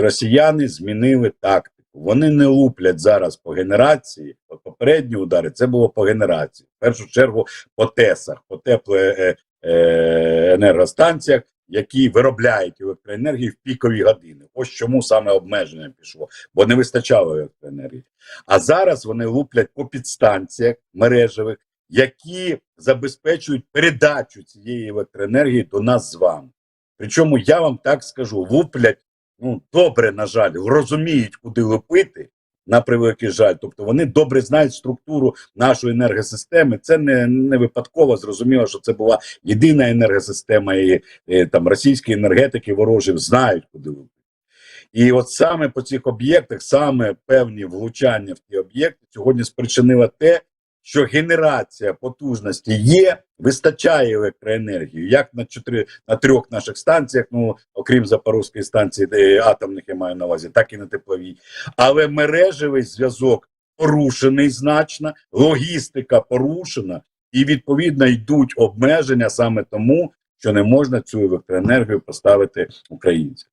Росіяни змінили тактику. Вони не луплять зараз по генерації. Попередні удари це було по генерації. В першу чергу по ТЕСах, по теплоенергостанціях, які виробляють електроенергію в пікові години. Ось чому саме обмеження пішло, бо не вистачало електроенергії. А зараз вони луплять по підстанціях мережевих, які забезпечують передачу цієї електроенергії до нас з вами. Причому я вам так скажу: луплять ну добре, на жаль, розуміють, куди лупити. На превеликий жаль, тобто вони добре знають структуру нашої енергосистеми. Це не, не випадково зрозуміло, що це була єдина енергосистема, і, і там російські енергетики ворожі знають, куди лупити. І от саме по цих об'єктах, саме певні влучання в ті об'єкти сьогодні спричинило те, що генерація потужності є, вистачає електроенергії, як на чотири на трьох наших станціях, ну окрім Запорізької станції, де атомних я маю на увазі, так і на тепловій. Але мережевий зв'язок порушений значно, логістика порушена, і відповідно йдуть обмеження саме тому, що не можна цю електроенергію поставити українцям.